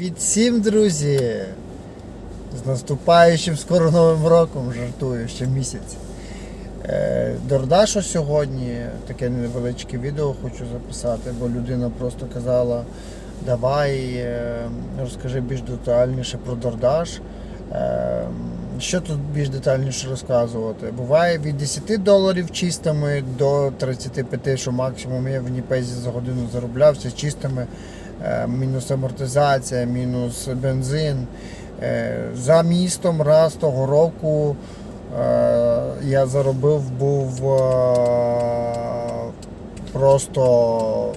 Від всім, друзі! З наступаючим скоро новим роком жартую ще місяць. Е, Дордашу сьогодні таке невеличке відео хочу записати, бо людина просто казала, давай е, розкажи більш детальніше про Дордаш. Е, Що тут більш детальніше розказувати? Буває від 10 доларів чистими до 35, що максимум я в Ніпезі за годину зароблявся чистими, мінус амортизація, мінус бензин. Е, За містом раз того року е, я заробив був е, просто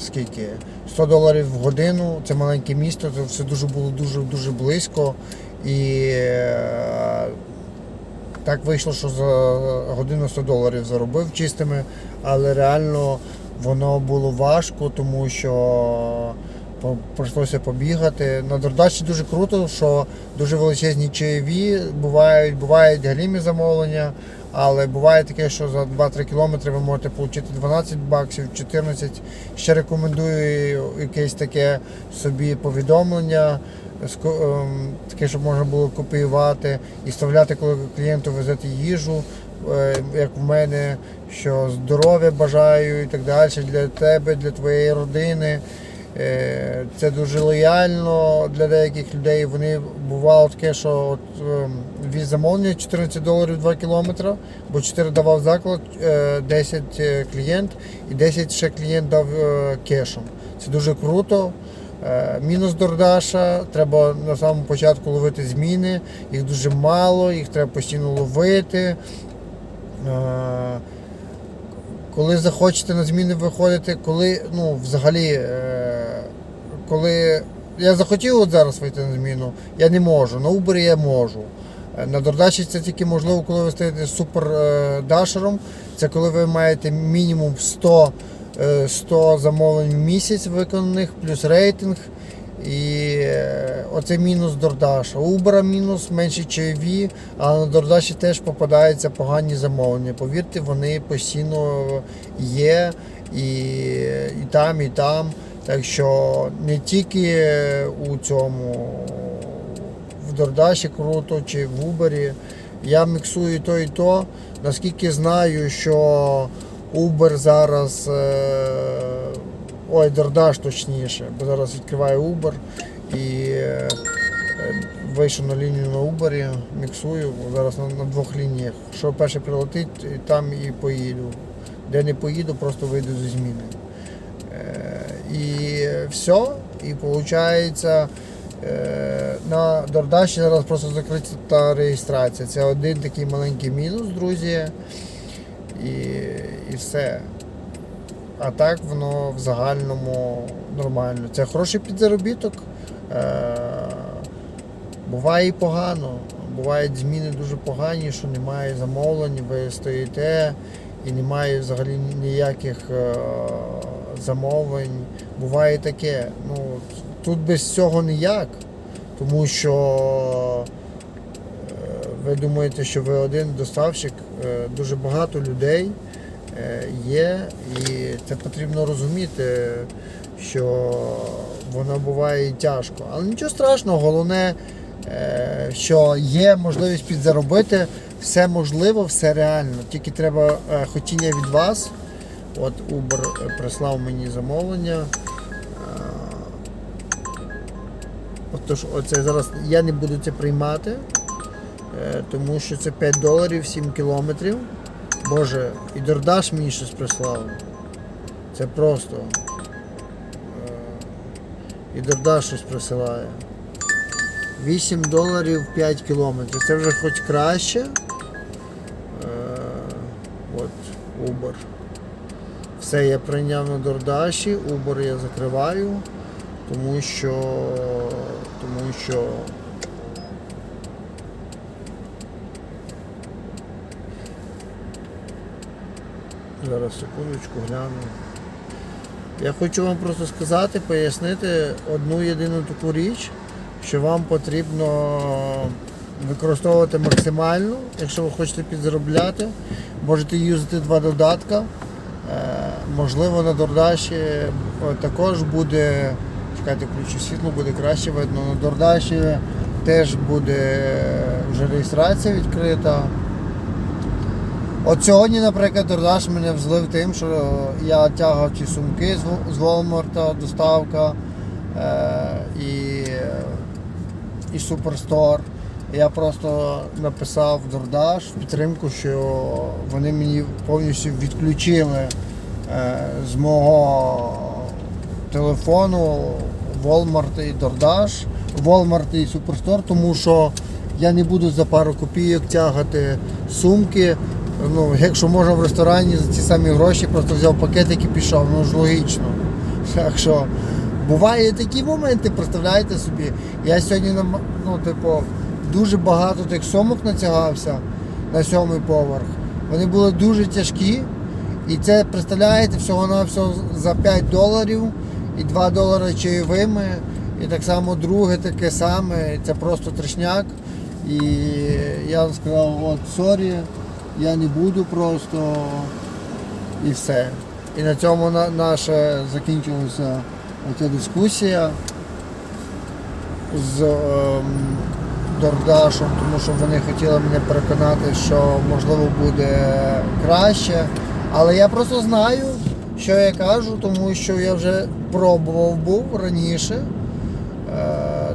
скільки? 100 доларів в годину. Це маленьке місто, це все дуже було дуже дуже близько. І е, так вийшло, що за годину 100 доларів заробив чистими, але реально воно було важко, тому що прийшлося побігати. На Дордачі дуже круто, що дуже величезні чаєві, бувають, бувають галімі замовлення, але буває таке, що за 2-3 кілометри ви можете отримати 12 баксів, 14. Ще рекомендую якесь таке собі повідомлення. ем, Таке, щоб можна було копіювати і вставляти, коли клієнту везете їжу, як в мене, що здоров'я бажаю і так далі для тебе, для твоєї родини. Е, Це дуже лояльно для деяких людей. Вони бувало таке, що от, ем, від замовлення 14 доларів 2 кілометри, бо 4 давав заклад, е, 10 е, клієнт і 10 ще клієнт дав е, кешем. Це дуже круто. Е, Мінус Дордаша, треба на самому початку ловити зміни, їх дуже мало, їх треба постійно ловити. Е, Коли захочете на зміни виходити, коли, ну, взагалі, е, коли я захотів от зараз вийти на зміну, я не можу. На Uber я можу. Е, На Дордачі це тільки можливо, коли ви стаєте супер е. Це коли ви маєте мінімум 100, е, 100 замовлень в місяць виконаних, плюс рейтинг. І е, оце мінус Дордаша. У Uber мінус менші чайові, а на Дордаші теж попадаються погані замовлення. Повірте, вони постійно є і, і там, і там. Так що не тільки у цьому в Дордаші круто чи в Uber. Я міксую то, і то. Наскільки знаю, що Uber зараз. е, Ой, Дордаш точніше, бо зараз відкриваю Uber і е, е, вийшов на лінію на Uber, міксую зараз на, на двох лініях. Що перше прилетить, там і поїду. Де не поїду, просто вийду зі зміни. Е, і все. І виходить, на Дордаші зараз просто закрита реєстрація. Це один такий маленький мінус, друзі. І, і все. А так воно в загальному нормально. Це хороший підзаробіток. Е, буває і погано. Бувають зміни дуже погані, що немає замовлень, ви стоїте і немає взагалі ніяких е, замовлень. Буває таке. Ну, тут без цього ніяк, тому що е, ви думаєте, що ви один доставщик, дуже багато людей є, і це потрібно розуміти, що воно буває тяжко. Але нічого страшного, головне, е, що є можливість підзаробити, все можливо, все реально. Тільки треба е, хотіння від вас. От Uber е, прислав мені замовлення. Е, Отож, оце зараз я не буду це приймати, е, тому що це 5 доларів 7 кілометрів. Боже, і Дордаш мені щось прислав. Це просто. Е, І Дордаш щось присилає. 8 доларів 5 кілометрів. Це вже хоч краще. Е, От, Uber. Все я прийняв на Дордаші, Uber я закриваю, тому що. Тому що. Зараз секундочку гляну. Я хочу вам просто сказати, пояснити одну єдину таку річ, що вам потрібно використовувати максимально, якщо ви хочете підзаробляти. Можете юзати два додатка. Е, Можливо, на Дордаші е, також буде Чекайте, включу світло, буде краще видно. На Дордаші теж буде вже реєстрація відкрита. От сьогодні, наприклад, Дордаш мене взлив тим, що я тягав ті сумки з Вол- Волмарта, доставка е, і, і Суперстор. Я просто написав Дордаш в підтримку, що вони мені повністю відключили е, з мого телефону Walmart і Дордаш, Walmart і Суперстор, тому що я не буду за пару копійок тягати сумки. Ну, якщо можна в ресторані за ці самі гроші, просто взяв пакетик і пішов, ну ж логічно. Так що буває такі моменти, представляєте собі. Я сьогодні ну, типу, дуже багато тих сумок натягався на сьомий поверх. Вони були дуже тяжкі. І це представляєте всього на всього за 5 доларів і 2 долари чайовими. І так само друге таке саме. Це просто трешняк. І я сказав, от сорі, я не буду просто і все. І на цьому на- наша закінчилася ця дискусія з ем, Дордашем, тому що вони хотіли мене переконати, що можливо буде краще. Але я просто знаю, що я кажу, тому що я вже пробував був раніше.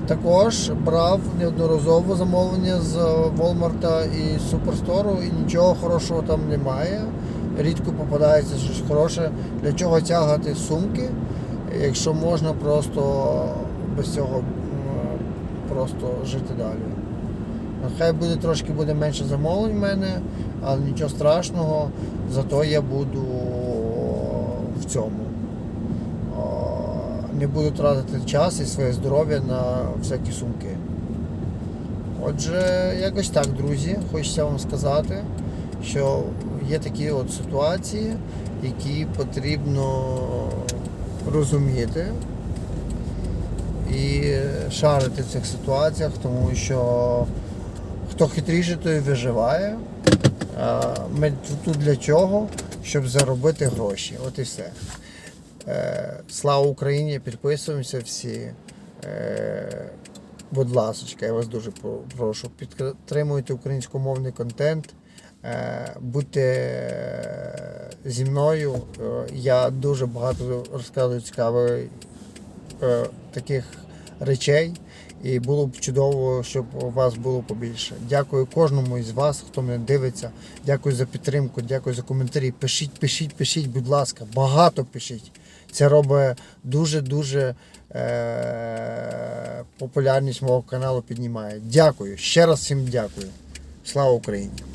Також брав неодноразово замовлення з Walmart і Суперстору і нічого хорошого там немає. Рідко попадається щось хороше. Для чого тягати сумки, якщо можна просто без цього просто жити далі. Хай буде трошки буде менше замовлень в мене, але нічого страшного, зато я буду в цьому. Не буду тратити час і своє здоров'я на всякі сумки. Отже, якось так, друзі, хочеться вам сказати, що є такі от ситуації, які потрібно розуміти і шарити в цих ситуаціях, тому що хто хитріше, той виживає. Ми тут для чого? Щоб заробити гроші. От і все. Е, Слава Україні! Підписуємося всі. Е, Будь ласка, я вас дуже прошу. Підтримуйте українськомовний контент. Е, Будьте зі мною. Я дуже багато розказую цікавих таких речей. І було б чудово, щоб у вас було побільше. Дякую кожному із вас, хто мене дивиться. Дякую за підтримку, дякую за коментарі. Пишіть, пишіть, пишіть, будь ласка, багато пишіть. Це робить дуже-дуже е- популярність мого каналу піднімає. Дякую. Ще раз всім дякую. Слава Україні!